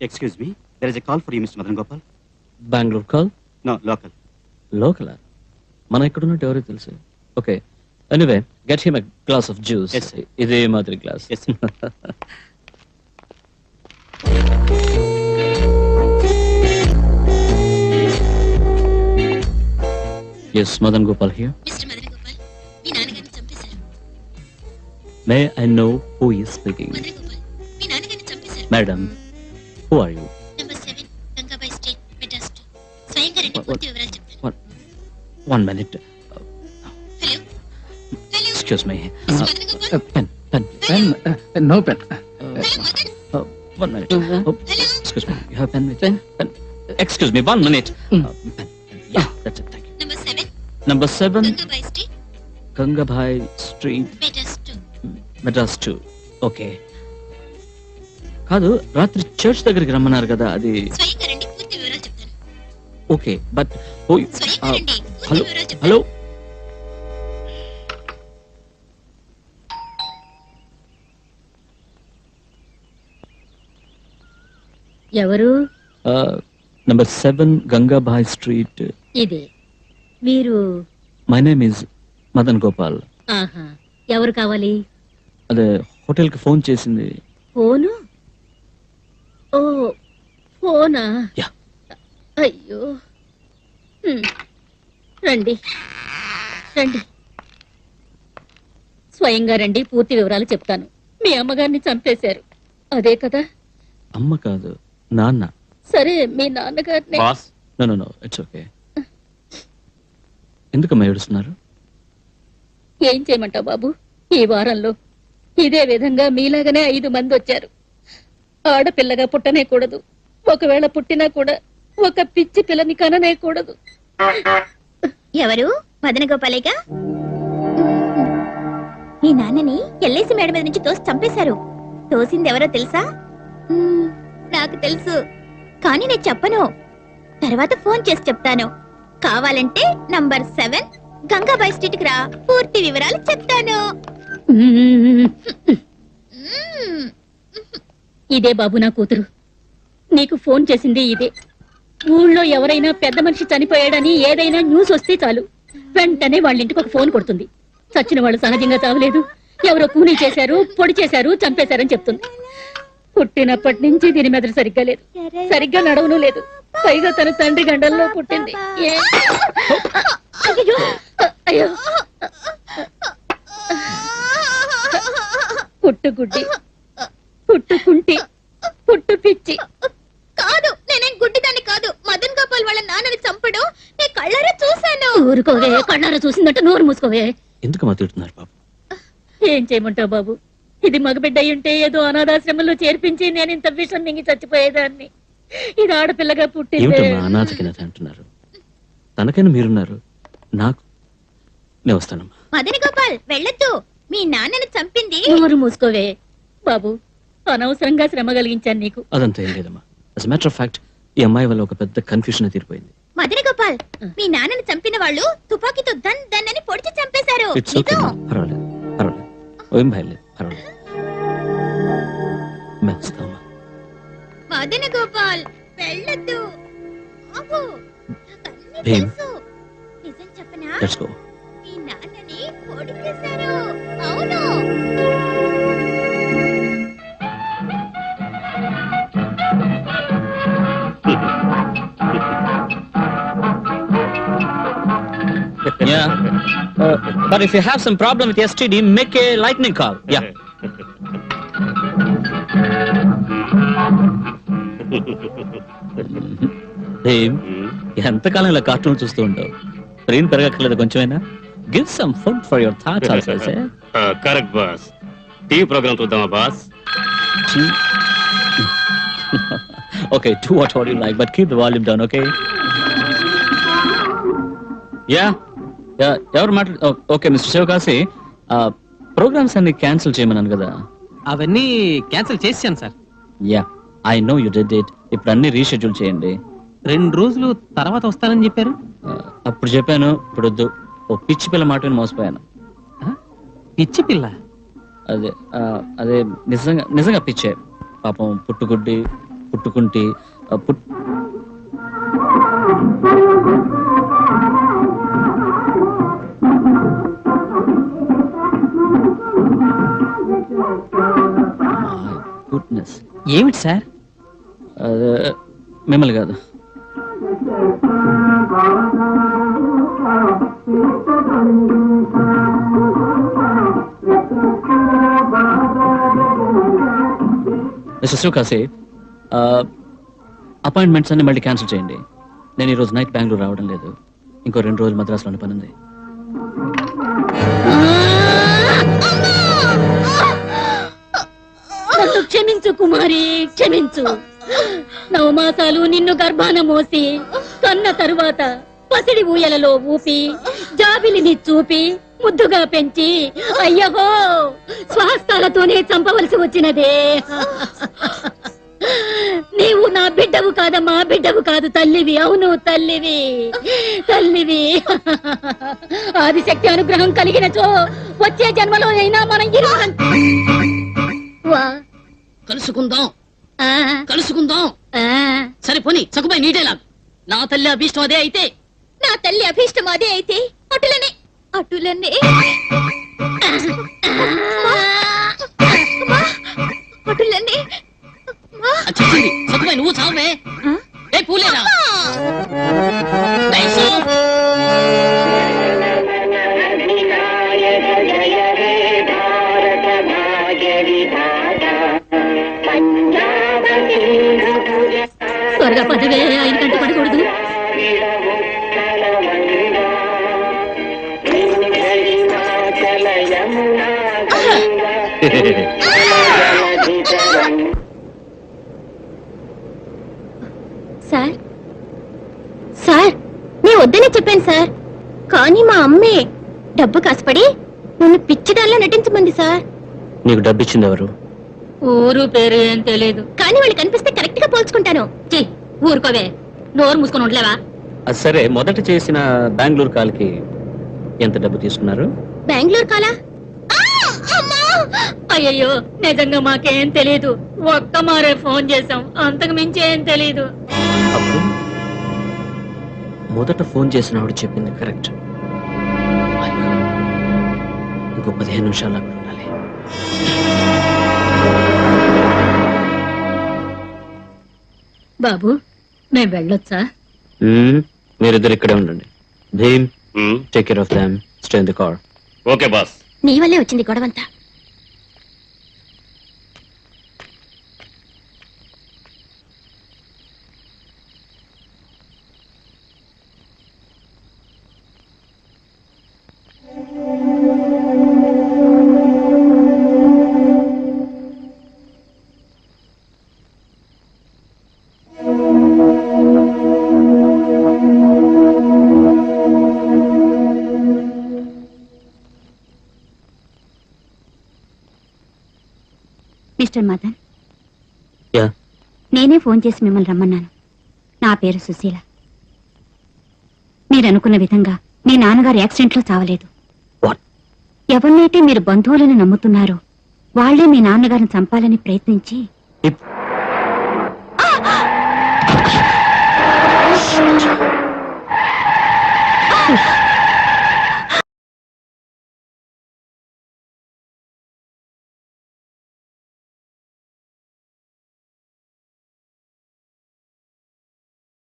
Excuse me there is a call for you mister Madan Gopal Bengaluru call no local local మనం ఇక్కడ ఉన్నట్టు ఎవరో తెలుసు? Okay anyway get him glass of juice Yes, sir. ఇదే మాదిరి glass yes Madan Gopal here me I know who is speaking నాన్నగారిని చంపేశారు madam who are you number seven Gangabai street Madras two స్వయంగా రండి What- పూర్తి వివరాలు చెప్తాను one minute hello hello excuse me mister Madana Gopal pen pen pen no pen hello Madan one minute hello excuse me you have pen with pen excuse me one minute Mm. Pen yeah that's it thank you number seven number seven Gangabai street Gangabhai street Madras two Madras two okay కాదు రాత్రి church దగ్గరికి రమ్మన్నారు కదా అది. Okay but hello hello ఎవరు? Number seven Gangabhai street ఇదే మీరు my name is Madan Gopal ఎవరు కావాలి? అదే హోటల్కి ఫోన్ చేసింది. ఫోను? ఓ ఫోనా? యా. అయ్యో. హ్మ్. రండి. రండి. స్వయంగా రండి పూర్తి వివరాలు చెప్తాను. మీ అమ్మగారిని చంపేశారు. అదే కదా? అమ్మ కాదు నాన్న. సరే మీ నాన్నగారిని. Boss. No no no it's okay. ఎందుకమ్మా ఏడుస్తున్నారు? ఏం చేయమంటావు బాబు? ఈ వారంలో ఇదే విధంగా మీలాగానే ఐదు మంది వచ్చారు. ఆడపిల్లగా పుట్టనే కూడదు ఒకవేళ పుట్టినా కూడా ఒక పిచ్చి పిల్లని కననే కూడదు ఎవరు? మదన గోపాలేగా మీ నాన్నని ఎల్ఐసి మేడ మీద నుంచి తోసి చంపేశారు. తోసింది ఎవరో తెలుసా? మ్మ్, నాకు తెలుసు. కానీ నేను చెప్పను. తర్వాత ఫోన్ చేసి చెప్తాను. కావాలంటే నంబర్ సెవెన్ గంగాబాయ్ స్ట్రీట్ రా. పూర్తి వివరాలు చెప్తాను. ఇదే బాబు నా కూతురు. నీకు ఫోన్ చేసింది ఇదే. ఊళ్ళో ఎవరైనా పెద్ద మనిషి చనిపోయాడని ఏదైనా న్యూస్ వస్తే చాలు. వెంటనే వాళ్ళ ఇంటికి ఒక ఫోన్ కొడుతుంది. చచ్చిన వాళ్ళు సహజంగా చావలేదు ఎవరో కూలీ చేశారు పొడి చేశారు చంపేశారని చెప్తుంది. పుట్టినప్పటి నుంచి దీని మీద సరిగ్గా లేదు. సరిగ్గా నడవను లేదు. పైగా తన తండ్రి గండల్లో పుట్టింది. అయ్యో! పుట్టుగుడ్డి. పిచ్చి కాదు నేనేం గుడ్డిదాన్ని కాదు. మదన్ గోపాల్ వాళ్ళ నాన్నని చంపడం నేను కళ్ళారా చూశాను. ఊరుకోవే కళ్ళారా చూసిందంటే నోరు మూసుకోవే. ఎందుకమ్మా తిడుతున్నారు బాబు? ఏం చేయమంటావు బాబు? ఇది మగబిడ్డ అయి ఉంటే ఏదో అనాథాశ్రమంలో చేర్పించి నేను ఇంత విషం మింగి చచ్చిపోయేదాన్ని. ఇది ఆడపిల్లగా పుట్టింది. ఏమిటమ్మా అనాథకి నాథ అంటున్నారు. తనకైనా మీరున్నారు. నాకు. నేను వస్తానమ్మా. మదన్ గోపాల్ వెళ్ళొద్దు. మీ నాన్నని చంపింది. నోరు మూసుకోవే. బాబు అనవసరంగా శ్రమ కలిగించాను నీకు. అదంతా ఏం లేదమ్మా. అస్ మ్యాటర్ ఆఫ్ ఫ్యాక్ట్ ఈ అమ్మాయి వల్ల ఒక పెద్ద కన్ఫ్యూషన్ తీరిపోయింది. మదన్ గోపాల్ మీ నాన్నని చంపిన వాళ్ళు తుపాకీతో దన్ దన్ అని పొడిచి చంపేశారు. ఇట్స్ ఓకే నిజం. పర్వాలేదు పర్వాలేదు. ఏం భయం లేదు పర్వాలేదు. మేము వస్తామమ్మా మదన గోపాల్ వెళ్ళొద్దు. ఆగు. భీమ్. నిజం చెప్పనా? లెట్స్ గో మీ నాన్నని పొడి but if you have some problem with STD, make a lightning call. Yeah. ఏం ఎంతకాలం ఇలా కార్టూన్ చూస్తూ ఉంటావు బ్రెయిన్ పెరగక్కర్లేదు కొంచెమైనా give some food for your thoughts also say correct boss TV programme చూద్దామా boss okay, do whatever you like, but keep the volume down, okay? Yeah, yeah, ఎవరు మాట్లా ఓకే మిస్టర్ శివకాశి ప్రోగ్రామ్స్ అన్ని cancel చేయమన్నాను కదా. అవన్నీ cancel చేశాను sir. Yeah I know you did it. ఇప్పుడు అన్ని రీషెడ్యూల్ చేయండి. రెండు రోజులు తర్వాత వస్తానని చెప్పారు? అప్పుడు చెప్పాను ఇప్పుడు వద్దు. ఓ పిచ్చి పిల్ల మాట విని మోసపోయాను. పిచ్చి పిల్ల? అదే అదే నిజంగా నిజంగా పిచ్చే. పాపం పుట్టుగుడ్డి పుట్టుకుంటి ఆ, పుట్ ఏమిటి సార్? మిమ్మల్ని కాదు. మిస్టర్ శివకాశి అపాయింట్మెంట్స్ అన్ని మళ్ళీ క్యాన్సిల్ చేయండి. నేను ఈరోజు నైట్ బెంగళూరు రావడం లేదు. ఇంకో రెండు రోజులు మద్రాసులోని పని కుమారి క్షమించు. నవమాసాలు నిన్ను గర్భాన మోసి కన్న తరువాత పసిడి ఊయలలో ఊపి జాబిలిని చూపి ముద్దుగా పెంచి అయ్యహో స్వహస్తాలతోనే చంపవలసి వచ్చినదే నీవు నా బిడ్డవు కాదమ్మా బిడ్డవు కాదు తల్లివి. అవును తల్లివి తల్లివి. ఆదిశక్తి అనుగ్రహం కలిగినచో వచ్చే జన్మలో అయినా మనం ఇరువురం వా. కలుసుకుందాం. కలుసుకుందాం. సరే పోని చకుపై నీటేలా నా తల్లి అభీష్టం అదే అయితే. నా తల్లి అభీష్టం అదే అయితే. అటులనే. అటులనే. అటులనే. చకుపై నువ్వు చావే. ఏ పూలేరా? పదవే ఆయన కంట పడకూడదు. సార్ సార్ నేను వద్దనే చెప్పాను సార్. కానీ మా అమ్మే డబ్బు కాసపడి నన్ను పిచ్చిదానిలో నటించమంది సార్. నీకు డబ్బు ఇచ్చింది ఎవరు? ఊరు పేరు ఏం తెలియదు కానీ వాళ్ళు కనిపిస్తే కరెక్ట్గా పోల్చుకుంటాను. ఛీ, ఊరుకోవే. నోరు మూసుకొని ఉండలేవా? అది సరే మొదట చేసిన బెంగళూరు కాల్కి ఎంత డబ్బు తీసుకున్నారు? బెంగళూరు కాలా! అయ్యయ్యో నిజంగా మాకేం తెలియదు ఒక్క మారే ఫోన్ చేసాం అంతకు మించి ఏం తెలియదు అప్పుడు మొదట ఫోన్ చేసిన ఆవిడ చెప్పింది కరెక్ట్. ఇంకో పదిహేను నిమిషాలు అక్కడ ఉండాలి. బాబు మేము వెళ్ళొచ్చా. మీరిద్దరు ఇక్కడే ఉండండి. Bheem. Take care of them stay in the car okay boss నీ వల్లే వచ్చింది గొడవంతా. మిస్టర్ మదన్? యా. నేనే ఫోన్ చేసి మిమ్మల్ని రమ్మన్నాను. నా పేరు సుశీల. మీరు అనుకున్న విధంగా మీ నాన్నగారు యాక్సిడెంట్లో చావలేదు. ఎవరినైతే మీరు బంధువులను నమ్ముతున్నారో వాళ్ళే మీ నాన్నగారిని చంపాలని ప్రయత్నించి ఇప్